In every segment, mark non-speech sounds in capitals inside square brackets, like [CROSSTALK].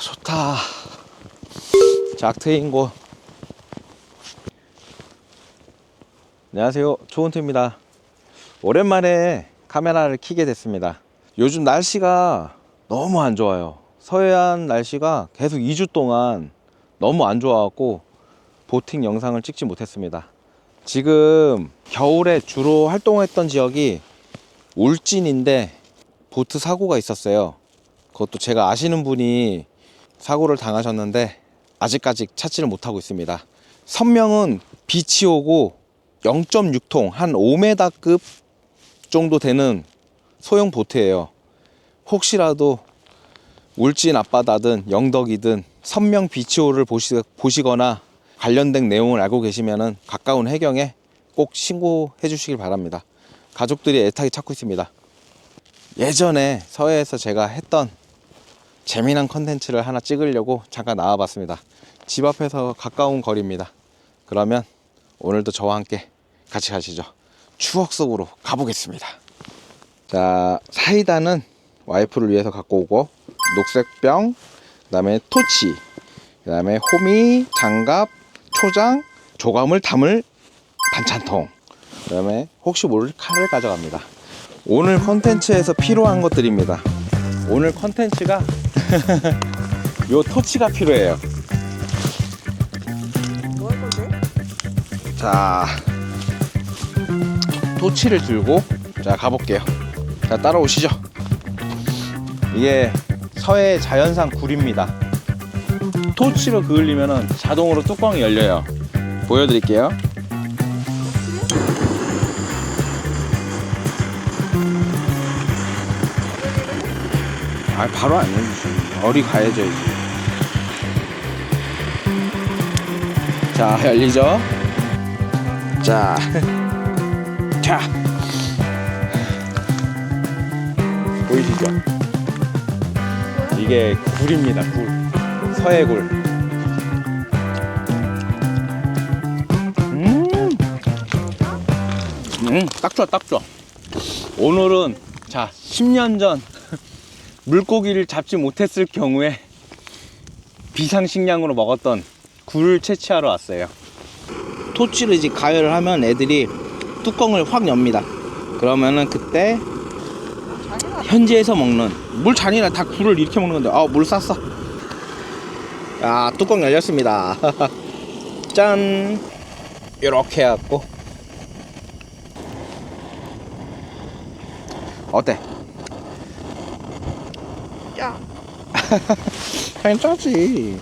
좋다. 작 트인 곳. 안녕하세요. 조은트입니다. 오랜만에 카메라를 켜게 됐습니다. 요즘 날씨가 너무 안 좋아요. 서해안 날씨가 계속 2주 동안 너무 안 좋아갖고 보팅 영상을 찍지 못했습니다. 지금 겨울에 주로 활동했던 지역이 울진인데 보트 사고가 있었어요. 그것도 제가 아시는 분이 사고를 당하셨는데 아직까지 찾지를 못하고 있습니다. 선명은 빛이 오고 0.6통 한 5m급 정도 되는 소형 보트예요. 혹시라도 울진 앞바다든 영덕이든 선명 비치호를 보시, 보시거나 관련된 내용을 알고 계시면 가까운 해경에 꼭 신고해 주시길 바랍니다. 가족들이 애타게 찾고 있습니다. 예전에 서해에서 제가 했던 재미난 컨텐츠를 하나 찍으려고 잠깐 나와봤습니다. 집 앞에서 가까운 거리입니다. 그러면 오늘도 저와 함께 같이 가시죠. 추억 속으로 가보겠습니다. 자, 사이다는 와이프를 위해서 갖고 오고, 녹색병, 그 다음에 토치, 그 다음에 호미, 장갑, 초장, 조감을 담을 반찬통, 그 다음에 혹시 모를 칼을 가져갑니다. 오늘 컨텐츠에서 필요한 것들입니다. 오늘 컨텐츠가 요 토치가 필요해요. 자, 토치를 들고 자 가볼게요. 자 따라오시죠. 이게 서해 자연산 굴입니다. 토치로 그을리면 자동으로 뚜껑이 열려요. 보여드릴게요. 아 바로 안 열리죠. 어리 가야죠 이제. 자 열리죠. 자, [LAUGHS] 자, 보이시죠? 이게 굴입니다. 굴, 서해굴. 음, 음, 딱 좋아, 딱 좋아. 오늘은 자, 10년 전 물고기를 잡지 못했을 경우에 비상식량으로 먹었던 굴을 채취하러 왔어요. 토치를 이제 가열을 하면 애들이 뚜껑을 확 엽니다. 그러면은 그때 현지에서 먹는 물 잔이나 다 굴을 이렇게 먹는 건데 아물 쌌어. 야 뚜껑 열렸습니다. [LAUGHS] 짠 이렇게 해갖고 어때? 야 [LAUGHS] 괜찮지.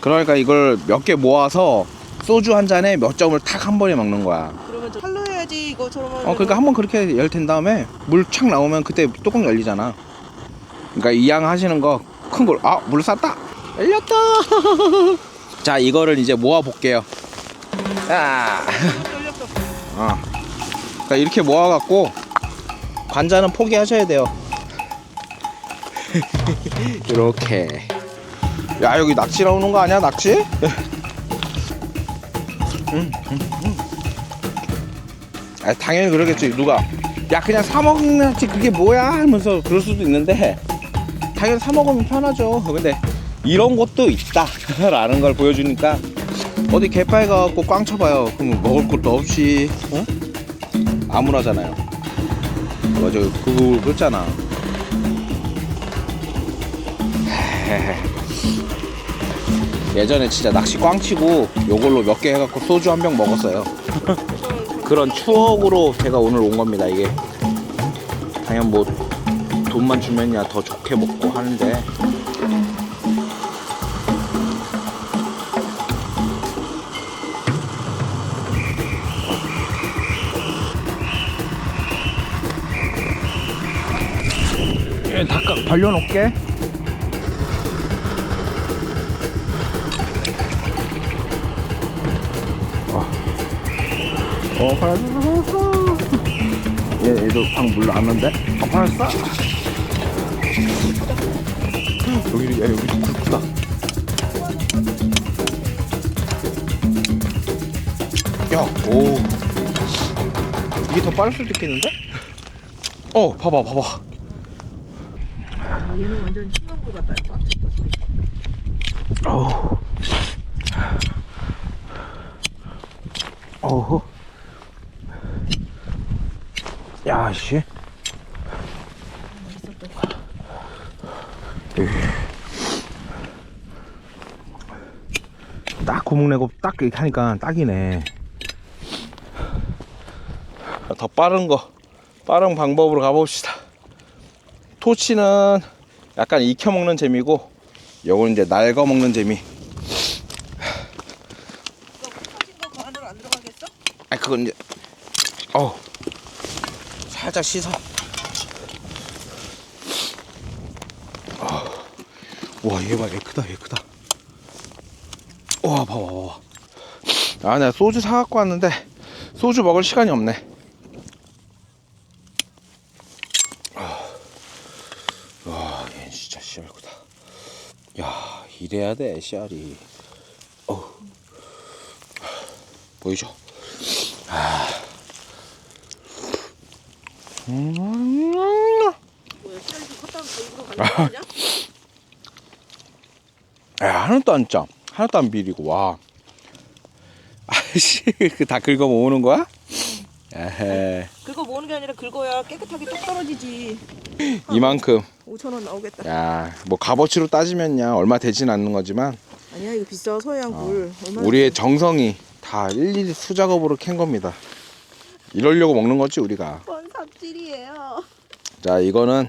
그러니까 이걸 몇 개 모아서 소주 한 잔에 몇 점을 탁 한 번에 먹는 거야. 그러면 저 칼로 해야지 이거처럼 하면 어, 그러니까 한 번 그렇게 열된 다음에 물 착 나오면 그때 뚜껑 열리잖아. 그러니까 이 양 하시는 거 큰 걸, 아, 물 쌌다! 열렸다! [LAUGHS] 자, 이거를 이제 모아 볼게요. 아, 어. 그러니까 이렇게 모아 갖고 관자는 포기하셔야 돼요. [LAUGHS] 이렇게. 야, 여기 낙지 나오는 거 아니야, 낙지? [LAUGHS] 음, 음, 음. 아, 당연히 그러겠지, 누가. 야, 그냥 사 먹는 낙지 그게 뭐야? 하면서 그럴 수도 있는데, 당연히 사 먹으면 편하죠. 근데 이런 것도 있다. 라는 걸 보여주니까, 어디 개파에 가갖고 꽝 쳐봐요. 그럼 먹을 것도 없이, 어? 아무나잖아요. 맞아, 그거 그렇잖아. 예전에 진짜 낚시 꽝 치고 요걸로 몇 개 해갖고 소주 한 병 먹었어요. 그런 추억으로 제가 오늘 온 겁니다, 이게. 당연 뭐 돈만 주면야 더 좋게 먹고 하는데. 예, 닭각 벌려놓게. 어, 팔았어. 얘, 얘도 방 넣는데? 어, 팔았어? 여기, 야, 여기 좀 크다. 야, 오. 이게 더 빠를 수도 있겠는데? 어, 봐봐, 봐봐. 얘는 완전 거 같다. 어우. 어우. 야, 씨. 딱 구멍 내고 딱 이렇게 하니까 딱이네. 더 빠른 거, 빠른 방법으로 가봅시다. 토치는 약간 익혀 먹는 재미고, 요건 이제 날거 먹는 재미. 아 그건 이제 어 살짝 씻어. 아, 와얘 봐, 얘 크다, 얘 크다. 와, 봐봐, 봐봐. 아, 내가 소주 사갖고 왔는데 소주 먹을 시간이 없네. 아, 와, 얘 진짜 씨알 크다. 야, 이래야 돼, 씨알이. 어, 보이죠? 음. 뭐야 시간이 컸다고 더 입으로 가는 거 아니야? 야, 하나도 안 짜. 하나도 안 비리고, 와. 아씨, [LAUGHS] 그다 긁어 모으는 거야? 에헤, 그거 모으는 게 아니라 긁어야 깨끗하게 똑 떨어지지. 이만큼. 5천 원 나오겠다. 야, 뭐 값어치로 따지면야 얼마 되진 않는 거지만, 아니야 이거 비싸 서해안 굴. 얼마? 우리의 정성이 다 일일이 수작업으로 캔 겁니다. 이러려고 먹는 거지, 우리가. 뭔 삽질이에요. 자, 이거는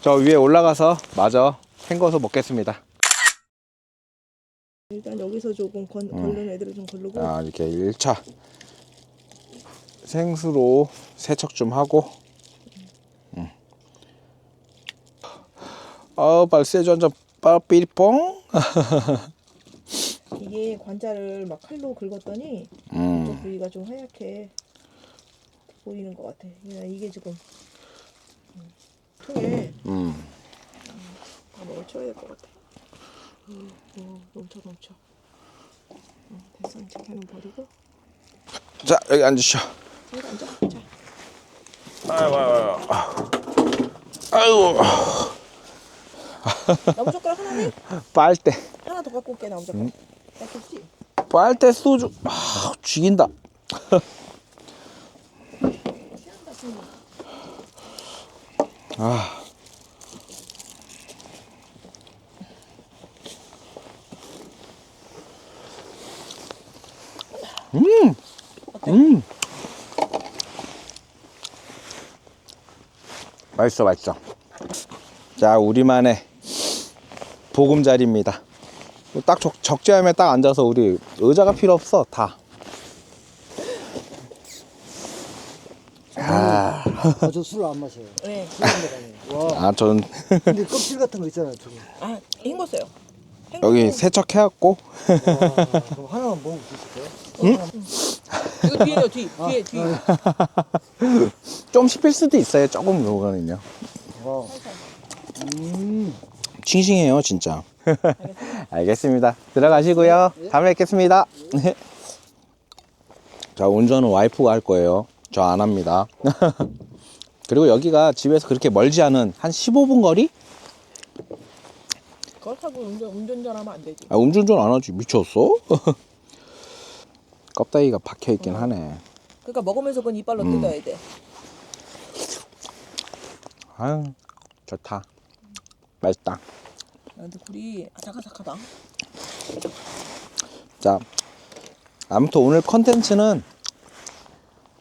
저 위에 올라가서 마저 헹궈서 먹겠습니다. 일단 여기서 조금 건, 걸른 애들을 좀 걸르고. 자, 이렇게 1차 생수로 세척 좀 하고. 음. 아, 발세주 한잔 빠삐리뽕. 이게 관자를 막 칼로 긁었더니 음. 이쪽 부위가 좀 하얗게 보이는 것 같아. 야, 이게 지금 음, 통에 음. 뭐 쳐야 될 것 같아. 음, 어, 넘쳐 넘쳐. 어, 됐어 이제 걔는 버리고 자, 여기 앉으시오. 여기 앉아. 자, 아이고, 아이고. 아이고. 나무 젓가락 하나네? 빨대. 하나 더 갖고 올게 나무 젓가락. 닦겠지? 빨대 소주. 아, 죽인다. 아. 음. 음. 맛있어, 맛있어. 자, 우리만의 보금자리입니다. 딱 적, 적재함에 딱 앉아서 우리 의자가 필요 없어 다. 아, 아, 저 술 안 마셔요. 네. 와, 아, 전 근데 껍질 같은 거 있잖아요, 저거. 아 헹궜어요. 여기 세척해갖고 와, 그럼 하나만 먹을 수 있을까요? 이거 뒤에요 뒤 뒤에 뒤. [LAUGHS] 좀 씹힐 수도 있어요. 조금 요거는요. 와, 음, 싱싱해요, 진짜. [LAUGHS] 알겠습니다. 들어가시고요. 다음에 뵙겠습니다. [LAUGHS] 자, 운전은 와이프가 할 거예요. 저 안 합니다. 그리고 여기가 집에서 그렇게 멀지 않은 한 15분 거리? 그렇다고 운전 운전전하면 안 되지. 아, 음주운전 안 하지. 미쳤어? [LAUGHS] 껍데기가 박혀 있긴 하네. 그러니까 먹으면서 그건 이빨로 음. 뜯어야 돼. 아유, 좋다. 맛있다. 아, 근데 굴이 아삭아삭하다. 자, 아무튼 오늘 컨텐츠는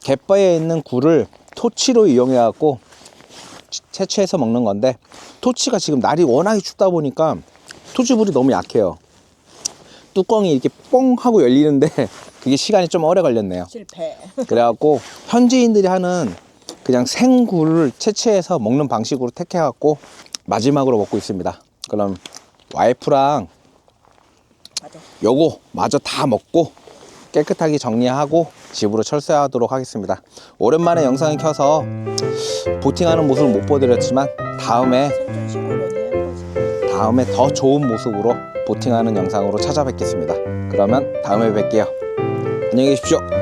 갯바에 있는 굴을 토치로 이용해 갖고 채취해서 먹는 건데 토치가 지금 날이 워낙에 춥다 보니까 토치불이 너무 약해요. 뚜껑이 이렇게 뽕 하고 열리는데 [LAUGHS] 그게 시간이 좀 오래 걸렸네요. 실패. [LAUGHS] 그래갖고 현지인들이 하는 그냥 생굴을 채취해서 먹는 방식으로 택해갖고 마지막으로 먹고 있습니다. 그럼 와이프랑 맞아. 요거 마저 다 먹고 깨끗하게 정리하고 집으로 철수하도록 하겠습니다. 오랜만에 영상을 켜서 보팅하는 모습을 못 보여드렸지만 다음에. 다음에 더 좋은 모습으로 보팅하는 영상으로 찾아뵙겠습니다. 그러면 다음에 뵐게요. 안녕히 계십시오.